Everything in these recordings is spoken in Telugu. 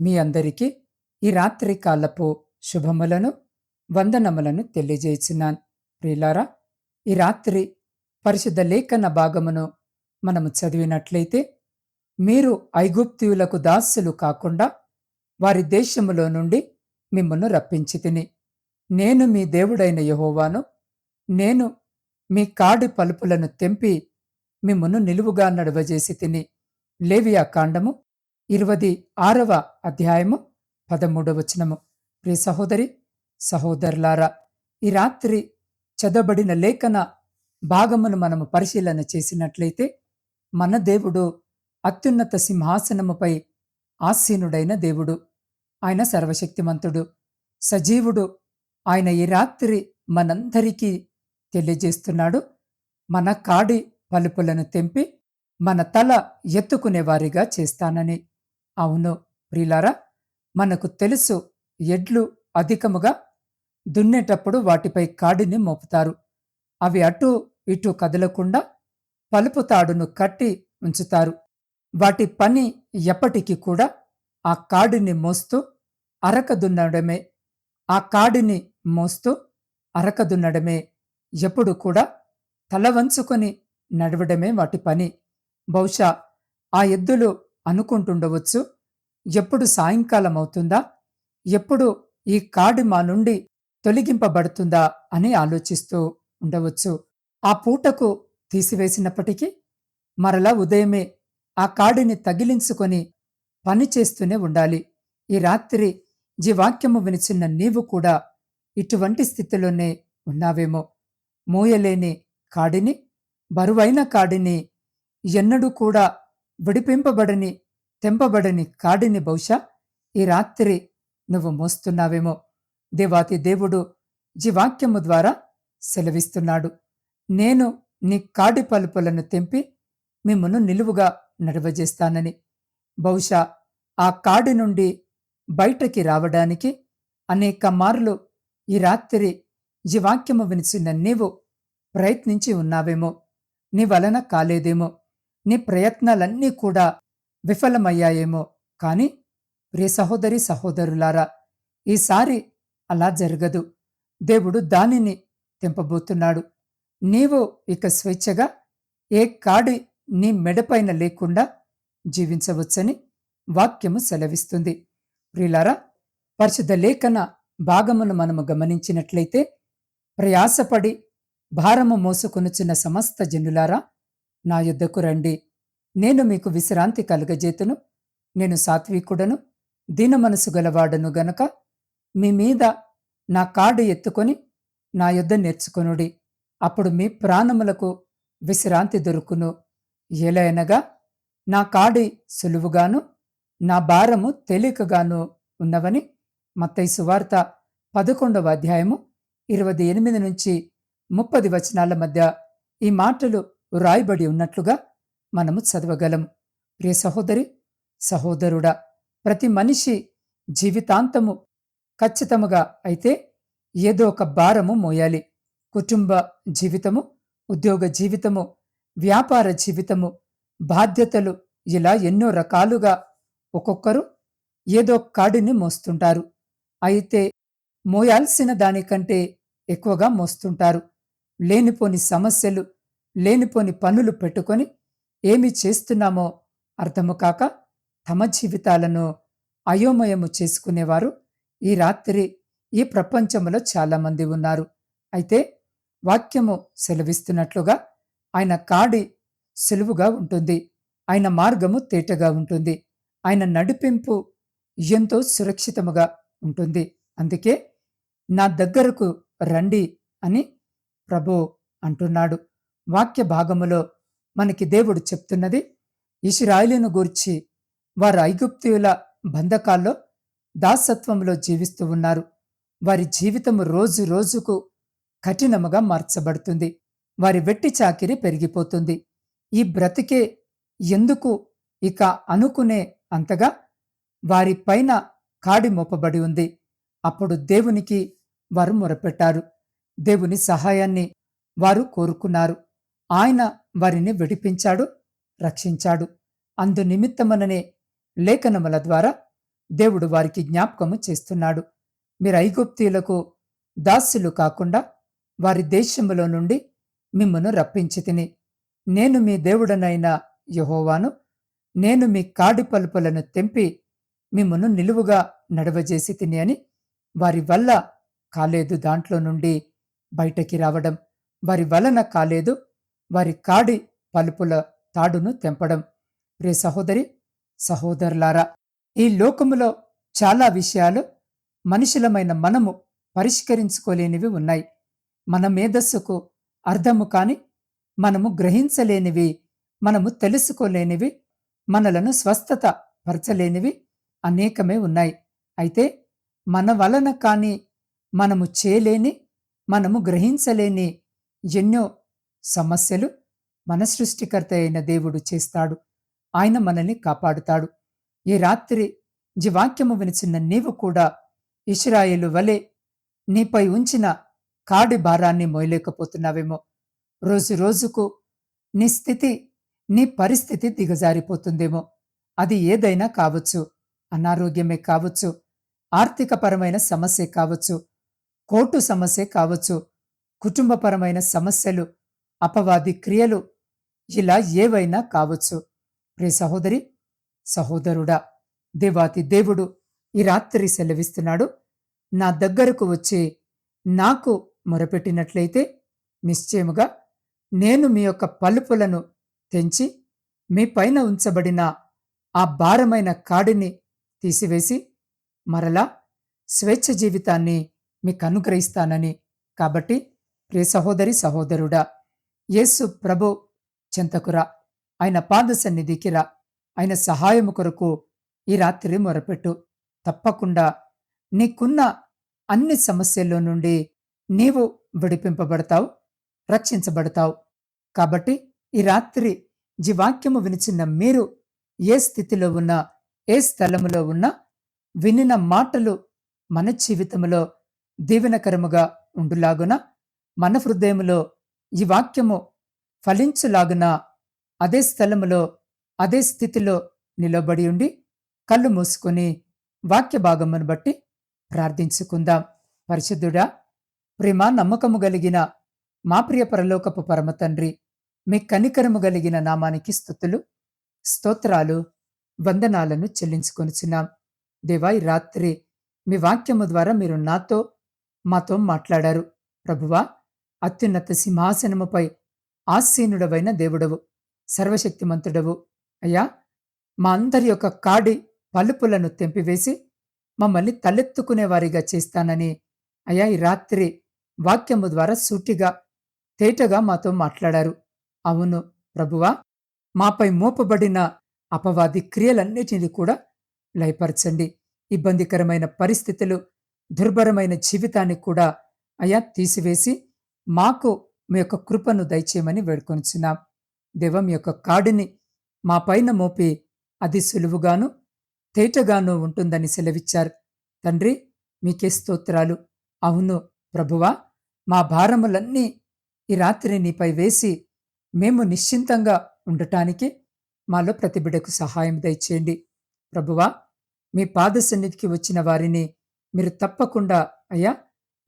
మీ అందరికీ ఈ రాత్రి కాలపు శుభములను వందనములను తెలియజేస్తున్నాను ప్రియులారా ఈ రాత్రి పరిశుద్ధ లేఖన భాగమును మనము చదివినట్లయితే మీరు ఐగుప్తియులకు దాసులు కాకుండా వారి దేశములో నుండి మిమ్మల్ని రప్పించి తిని నేను మీ దేవుడైన యహోవాను నేను మీ కాడి పలుపులను తెంపి మిమ్మను నిలువుగా నడవజేసి తిని లేవియా కాండము ఇరవది ఆరవ అధ్యాయము పదమూడవ వచనము. ప్రియ సహోదరి సహోదరులారా ఈ రాత్రి చదవబడిన లేఖన భాగమును మనము పరిశీలన చేసినట్లయితే మన దేవుడు అత్యున్నత సింహాసనముపై ఆసీనుడైన దేవుడు ఆయన సర్వశక్తిమంతుడు సజీవుడు ఆయన ఈ రాత్రి మనందరికీ తెలియజేస్తున్నాడు. మన కాడి పలుపులను తెంపి మన తల ఎత్తుకునేవారిగా చేస్తానని అవును ప్రిలారా మనకు తెలుసు ఎడ్లు అధికముగా దున్నేటప్పుడు వాటిపై కాడిని మోపుతారు. అవి అటు ఇటు కదలకుండా పలుపు తాడును కట్టి ఉంచుతారు. వాటి పని ఎప్పటికీ కూడా ఆ కాడిని మోస్తూ అరక దున్నడమే. ఆ కాడిని మోస్తూ అరక దున్నడమే. ఎప్పుడు కూడా తల వంచుకొని నడవడమే వాటి పని. బహుశా ఆ ఎద్దులు అనుకుంటుండవచ్చు. ఎప్పుడు సాయంకాలం అవుతుందా? ఎప్పుడు ఈ కాడి మా నుండి తొలగింపబడుతుందా అని ఆలోచిస్తూ ఉండవచ్చు. ఆ పూటకు తీసివేసినప్పటికీ మరలా ఉదయమే ఆ కాడిని తగిలించుకొని పని చేస్తూనే ఉండాలి. ఈ రాత్రి జీవాక్యము వినిచిన్న నీవు కూడా ఇటువంటి స్థితిలోనే ఉన్నావేమో. మోయలేని కాడిని బరువైన కాడిని ఎన్నడూ కూడా విడిపింపబడని తెంపబడని కాడిని బహుశా ఈ రాత్రి నువ్వు మోస్తున్నావేమో. దేవాతి దేవుడు జీవాక్యము ద్వారా సెలవిస్తున్నాడు. నేను నీ కాడి పలుపులను తెంపి మిమ్మను నిలువుగా నడవజేస్తానని. బహుశా ఆ కాడి నుండి బయటకి రావడానికి అనేక మార్లు ఈ రాత్రి జీవాక్యము వినిచిన నీవు ప్రయత్నించి ఉన్నావేమో. నీ వలన కాలేదేమో. నీ ప్రయత్నాలన్నీ కూడా విఫలమయ్యాయేమో. కాని ప్రియ సహోదరి సహోదరులారా ఈసారి అలా జరగదు. దేవుడు దానిని తెంపబోతున్నాడు. నీవు ఇక స్వేచ్ఛగా ఏ కాడి నీ మెడపైన లేకుండా జీవించవచ్చని వాక్యము సెలవిస్తుంది. ప్రియులారా పరిశుద్ధ లేఖన భాగమును మనము గమనించినట్లయితే ప్రయాసపడి భారము మోసుకొనుచున్న సమస్త జనులారా నా యుద్ధకు రండి. నేను మీకు విశ్రాంతి కలుగజేతును. నేను సాత్వికుడను. దీన మనసు గలవాడను గనక మీ మీద నా కాడు ఎత్తుకొని నా యుద్ధ నేర్చుకొనుడి. అప్పుడు మీ ప్రాణములకు విశ్రాంతి దొరుకును. ఎలయనగా నా కాడి సులువుగాను నా భారము తేలికగాను ఉన్నవని మత్తయి సువార్త పదకొండవ అధ్యాయము ఇరవై ఎనిమిది నుంచి ముప్పది వచనాల మధ్య ఈ మాటలు రాయబడి ఉన్నట్లుగా మనము చదవగలం. ప్రియ సహోదరి సహోదరుడా ప్రతి మనిషి జీవితాంతము ఖచ్చితముగా అయితే ఏదో ఒక భారము మోయాలి. కుటుంబ జీవితము ఉద్యోగ జీవితము వ్యాపార జీవితము బాధ్యతలు ఇలా ఎన్నో రకాలుగా ఒక్కొక్కరు ఏదో కాడిని మోస్తుంటారు. అయితే మోయాల్సిన దానికంటే ఎక్కువగా మోస్తుంటారు. లేనిపోని సమస్యలు లేనిపోని పనులు పెట్టుకొని ఏమి చేస్తున్నామో అర్థము కాక తమ జీవితాలను అయోమయము చేసుకునేవారు. ఈ రాత్రి ఈ ప్రపంచంలో చాలామంది ఉన్నారు. అయితే వాక్యము సెలవిస్తున్నట్లుగా ఆయన కాడి సులువుగా ఉంటుంది. ఆయన మార్గము తేటగా ఉంటుంది. ఆయన నడిపింపు ఎంతో సురక్షితముగా ఉంటుంది. అందుకే నా దగ్గరకు రండి అని ప్రభు అంటున్నాడు. వాక్య భాగములో మనకి దేవుడు చెప్తున్నది. ఇస్రాయిలును గూర్చి వారు ఐగుప్తియుల బంధకాల్లో దాసత్వంలో జీవిస్తూ ఉన్నారు. వారి జీవితము రోజు రోజుకు కఠినముగా మార్చబడుతుంది. వారి వెట్టి చాకిరి పెరిగిపోతుంది. ఈ బ్రతికే ఎందుకు ఇక అనుకునే అంతగా వారి పైన కాడి మోపబడి ఉంది. అప్పుడు దేవునికి వారు మొరపెట్టారు. దేవుని సహాయాన్ని వారు కోరుకున్నారు. ఆయన వారిని విడిపించాడు రక్షించాడు. అందు నిమిత్తమననే లేఖనముల ద్వారా దేవుడు వారికి జ్ఞాపకము చేస్తున్నాడు. మీరు ఐగుప్తీలకు దాసులు కాకుండా వారి దేశములో నుండి మిమ్మను రప్పించి తిని నేను మీ దేవుడనైన యహోవాను నేను మీ కాడి పలుపులను తెంపి మిమ్మను నిలువుగా నడవజేసి తిని అని వారి వల్ల కాలేదు దాంట్లో నుండి బయటకి రావడం. వారి వలన కాలేదు వారి కాడి పలుపుల తాడును తెంపడం. ప్రే సహోదరి సహోదరులారా ఈ లోకములో చాలా విషయాలు మనుషులమైన మనము పరిష్కరించుకోలేనివి ఉన్నాయి. మన మేధస్సుకు అర్థము కాని మనము గ్రహించలేనివి మనము తెలుసుకోలేనివి మనలను స్వస్థత పరచలేనివి అనేకమే ఉన్నాయి. అయితే మన వలన కానీ మనము చేయలేని మనము గ్రహించలేని ఎన్నో సమస్యలు మన సృష్టికర్త అయిన దేవుడు చేస్తాడు. ఆయన మనల్ని కాపాడుతాడు. ఈ రాత్రి జీవాక్యము వినిచిన నీవు కూడా ఇస్రాయేలు వలె నీపై ఉంచిన కాడి భారాన్ని మోయలేకపోతున్నావేమో. రోజు రోజుకు నీ స్థితి నీ పరిస్థితి దిగజారిపోతుందేమో. అది ఏదైనా కావచ్చు. అనారోగ్యమే కావచ్చు. ఆర్థికపరమైన సమస్య కావచ్చు. కోర్టు సమస్య కావచ్చు. కుటుంబపరమైన సమస్యలు అపవాది క్రియలు ఇలా ఏవైనా కావచ్చు. ప్రే సహోదరి సహోదరుడా దేవాతి దేవుడు ఈ రాత్రి సెలవిస్తున్నాడు. నా దగ్గరకు వచ్చి నాకు మొరపెట్టినట్లయితే నిశ్చయముగా నేను మీ యొక్క పలుపులను తెంచి మీ పైన ఉంచబడిన ఆ భారమైన కాడిని తీసివేసి మరలా స్వేచ్ఛ జీవితాన్ని మీకు అనుగ్రహిస్తానని. కాబట్టి ప్రియ సహోదరి సహోదరుడా యేసు ప్రభు చెంతకురా ఆయన పాద సన్నిధికి రా. ఆయన సహాయము కొరకు ఈ రాత్రి మొరపెట్టు. తప్పకుండా నీకున్న అన్ని సమస్యల్లో నుండి నీవు విడిపింపబడతావు రక్షించబడతావు. కాబట్టి ఈ రాత్రి జీవాక్యము వినిచిన మీరు ఏ స్థితిలో ఉన్నా ఏ స్థలములో ఉన్నా వినిన మాటలు మన జీవితంలో దీవెనకరముగా ఉండులాగున మన హృదయములో ఈ వాక్యము ఫలించులాగున? అదే స్థలములో అదే స్థితిలో నిలబడి ఉండి కళ్ళు మూసుకొని వాక్య భాగమును బట్టి ప్రార్థించుకుందాం. పరిశుద్ధుడా ప్రేమ నమ్మకము కలిగిన మా ప్రియ పరలోకపు పరమ తండ్రి మీ కనికరము కలిగిన నామానికి స్థుతులు స్తోత్రాలు వందనాలను చెల్లించుకొనిచున్నాం. దేవా ఈ రాత్రి మీ వాక్యము ద్వారా మీరు నాతో మాతో మాట్లాడారు. ప్రభువా అత్యున్నత సింహాసనముపై ఆసీనుడవైన దేవుడవు సర్వశక్తిమంతుడవు. అయ్యా మా అందరి యొక్క కాడి పలుపులను తెంపివేసి మమ్మల్ని తలెత్తుకునేవారిగా చేస్తానని అయ్యా ఈ రాత్రి వాక్యము ద్వారా సూటిగా తేటగా మాతో మాట్లాడారు. అవును ప్రభువా మాపై మోపబడిన అపవాది క్రియలన్నిటిని కూడా లయపరచండి. ఇబ్బందికరమైన పరిస్థితులు దుర్భరమైన జీవితాన్ని కూడా అయా తీసివేసి మాకు మీ యొక్క కృపను దయచేయమని వేడుకొనిచున్నాం. దేవం యొక్క కాడిని మా పైన మోపి అది సులువుగాను తేటగాను ఉంటుందని సెలవిచ్చారు. తండ్రి మీకే స్తోత్రాలు. అవును ప్రభువా మా భారములన్నీ ఈ రాత్రి నీపై వేసి మేము నిశ్చింతంగా ఉండటానికి మాలో ప్రతిబిడకు సహాయం దయచేయండి. ప్రభువా మీ పాద సన్నిధికి వచ్చిన వారిని మీరు తప్పకుండా అయ్యా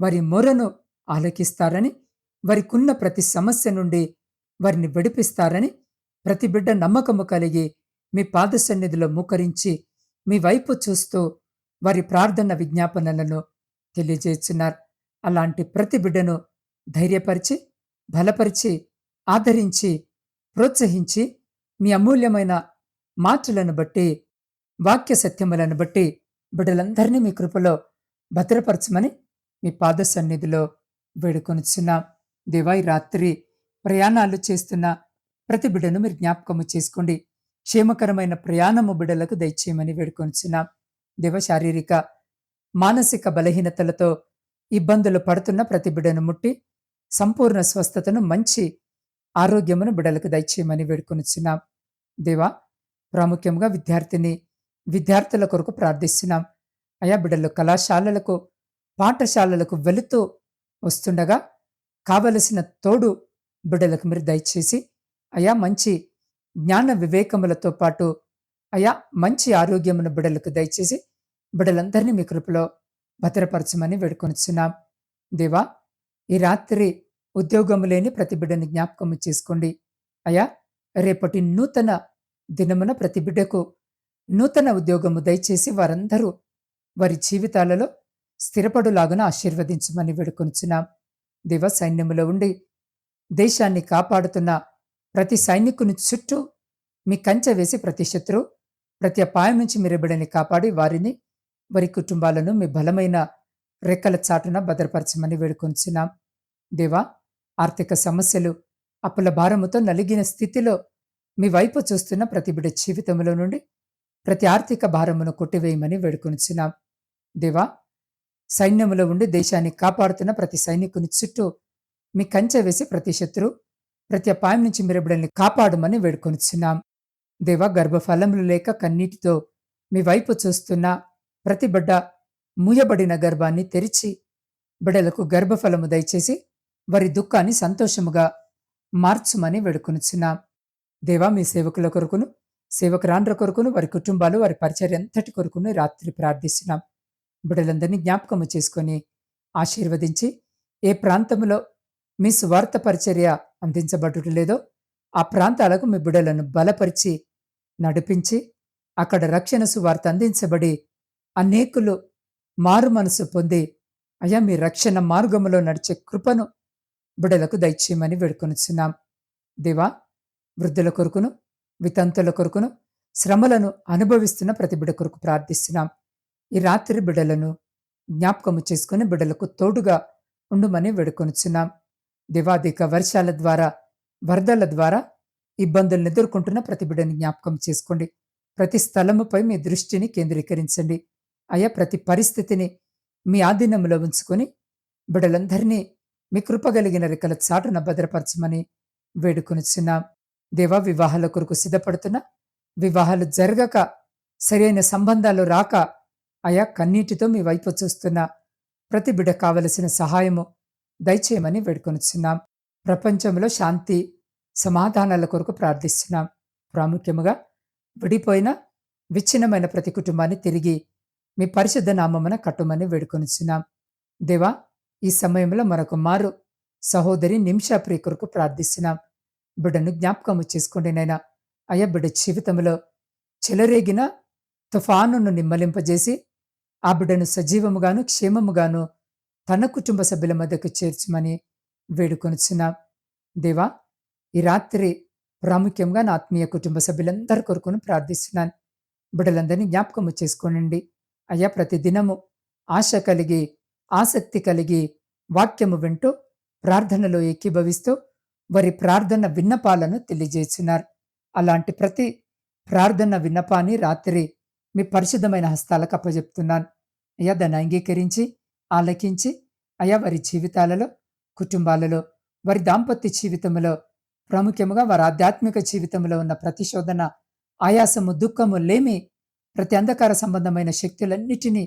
వారి మొరను ఆలకిస్తారని వారికున్న ప్రతి సమస్య నుండి వారిని విడిపిస్తారని ప్రతి బిడ్డ నమ్మకము కలిగి మీ పాద సన్నిధిలో మోకరించి మీ వైపు చూస్తూ వారి ప్రార్థన విజ్ఞాపనలను తెలియజేస్తున్నారు. అలాంటి ప్రతి బిడ్డను ధైర్యపరిచి బలపరిచి ఆదరించి ప్రోత్సహించి మీ అమూల్యమైన మాటలను బట్టి వాక్య సత్యములను బట్టి బిడ్డలందరినీ మీ కృపలో భద్రపరచమని మీ పాద సన్నిధిలో వేడుకొనిచున్నాం. దేవాయి రాత్రి ప్రయాణాలు చేస్తున్న ప్రతి బిడ్డను మీరు జ్ఞాపకము చేసుకోండి. క్షేమకరమైన ప్రయాణము బిడ్డలకు దయచేయమని వేడుకొనిచున్నాం. దేవ శారీరక మానసిక బలహీనతలతో ఇబ్బందులు పడుతున్న ప్రతి బిడ్డను ముట్టి సంపూర్ణ స్వస్థతను మంచి ఆరోగ్యమును బిడ్డలకు దయచేయమని వేడుకొనిచున్నాం. దేవా ప్రాముఖ్యంగా విద్యార్థిని విద్యార్థుల కొరకు ప్రార్థిస్తున్నాం. అయా బిడ్డలు కళాశాలలకు పాఠశాలలకు వెళుతూ వస్తుండగా కావలసిన తోడు బిడ్డలకు మీరు దయచేసి అయా మంచి జ్ఞాన వివేకములతో పాటు అయా మంచి ఆరోగ్యమును బిడలకు దయచేసి బిడలందరినీ మీ కృపలో భద్రపరచమని వేడుకొనిచున్నాం. దేవా ఈ రాత్రి ఉద్యోగము లేని ప్రతి బిడ్డని జ్ఞాపకము చేసుకోండి. అయా రేపటి నూతన దినమున ప్రతి బిడ్డకు నూతన ఉద్యోగము దయచేసి వారందరూ వారి జీవితాలలో స్థిరపడులాగున ఆశీర్వదించమని వేడుకొనిచున్నాం. దివసైన్యములో ఉండి దేశాన్ని కాపాడుతున్న ప్రతి సైనికుని చుట్టూ మీ కంచె వేసి ప్రతి శత్రు ప్రతి అపాయం నుంచి మీరు కాపాడి వారిని వారి కుటుంబాలను మీ బలమైన రెక్కల చాటున భద్రపరచమని వేడుకొంచున్నాం దేవా ఆర్థిక సమస్యలు అప్పుల భారముతో నలిగిన స్థితిలో మీ వైపు చూస్తున్న ప్రతి బిడ్డ జీవితంలో నుండి ప్రతి ఆర్థిక భారమును కొట్టివేయమని వేడుకొనిచున్నాం దేవా సైన్యములో ఉండి దేశాన్ని కాపాడుతున్న ప్రతి సైనికుని చుట్టూ మీ కంచె వేసి ప్రతి శత్రు ప్రతి అపాయం నుంచి మీరు బిడ్డల్ని కాపాడమని వేడుకొనిచున్నాం. దేవా గర్భఫలములు లేక కన్నీటితో మీ వైపు చూస్తున్న ప్రతి బిడ్డ మూయబడిన గర్భాన్ని తెరిచి బిడ్డలకు గర్భఫలము దయచేసి వారి దుఃఖాన్ని సంతోషముగా మార్చుమని వేడుకొనిచున్నాం. దేవా మీ సేవకుల కొరకును సేవకురాండ్ర కొరకును వారి కుటుంబాలు వారి పరిచర్య ఎంతటి కొరకును రాత్రి ప్రార్థిస్తున్నాం. బిడ్డలందరినీ జ్ఞాపకము చేసుకొని ఆశీర్వదించి ఏ ప్రాంతంలో మీ స్వార్థ పరిచర్య అందించబడటం లేదో ఆ ప్రాంతాలకు మీ బిడ్డలను బలపరిచి నడిపించి అక్కడ రక్షణ సువార్త అందించబడి అనేకులు మారు మనసు పొంది అయ్యా మీ రక్షణ మార్గములో నడిచే కృపను బిడలకు దయచేయమని వేడుకొనిచున్నాం. దేవా వృద్ధుల కొరకును వితంతుల కొరకును శ్రమలను అనుభవిస్తున్న ప్రతి బిడ కొరకు ప్రార్థిస్తున్నాం. ఈ రాత్రి బిడలను జ్ఞాపకము చేసుకుని బిడలకు తోడుగా ఉండుమని వేడుకొనుచున్నాం. దివాధిక వర్షాల ద్వారా వరదల ద్వారా ఇబ్బందులను ఎదుర్కొంటున్న ప్రతి బిడ్డని జ్ఞాపకం చేసుకోండి. ప్రతి స్థలముపై మీ దృష్టిని కేంద్రీకరించండి. అయా ప్రతి పరిస్థితిని మీ ఆధీనంలో ఉంచుకొని బిడలందరినీ మీ కృపగలిగిన రెక్కల చాటున భద్రపరచమని వేడుకొనిచున్నాం. దేవా వివాహాల కొరకు సిద్ధపడుతున్న వివాహాలు జరగక సరైన సంబంధాలు రాక అయా కన్నీటితో మీ వైపు చూస్తున్న ప్రతి బిడ్డ కావలసిన సహాయము దయచేయమని వేడుకొనిచున్నాం. ప్రపంచంలో శాంతి సమాధానాల కొరకు ప్రార్థిస్తున్నాం. ప్రాముఖ్యముగా విడిపోయిన విచ్ఛిన్నమైన ప్రతి కుటుంబాన్ని తిరిగి మీ పరిశుద్ధ నామమున కట్టుమని వేడుకొనిచున్నాం. దేవా ఈ సమయంలో మరొక మారు సహోదరి నిమిషాప్రియ కొరకు ప్రార్థిస్తున్నాం. బిడ్డను జ్ఞాపకము చేసుకోండి నైనా అయ్యా బిడ్డ జీవితంలో చెలరేగిన తుఫానును నిమ్మలింపజేసి ఆ బిడ్డను సజీవముగాను క్షేమముగాను తన కుటుంబ సభ్యుల మధ్యకు చేర్చమని వేడుకొనుచున్నా. దేవా ఈ రాత్రి ప్రాముఖ్యంగా నా ఆత్మీయ కుటుంబ సభ్యులందరి కొరకును ప్రార్థిస్తున్నాను. బిడ్డలందరినీ జ్ఞాపకము చేసుకోనండి. అయ్యా ప్రతి దినము ఆశ కలిగి ఆసక్తి కలిగి వాక్యము వింటూ ప్రార్థనలో ఏకీభవిస్తూ వారి ప్రార్థన విన్నపాలను తెలియజేస్తున్నారు. అలాంటి ప్రతి ప్రార్థన విన్నపాన్ని రాత్రి మీ పరిశుద్ధమైన హస్తాలకు అప్పజెప్తున్నాను. అయ్యా దాన్ని అంగీకరించి ఆలకించి అయ్యా వారి జీవితాలలో కుటుంబాలలో వారి దాంపత్య జీవితంలో ప్రాముఖ్యముగా వారి ఆధ్యాత్మిక జీవితంలో ఉన్న ప్రతిశోధన ఆయాసము దుఃఖము లేమి ప్రతి అంధకార సంబంధమైన శక్తులన్నిటినీ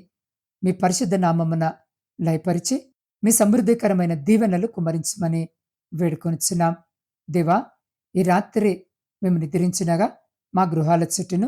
మీ పరిశుద్ధ నామమున లయపరిచి మీ సమృద్ధికరమైన దీవెనలు కుమరించమని వేడుకొనిచున్నాం. దేవా ఈ రాత్రి మేము నిద్రించినగా మా గృహాల చుట్టూను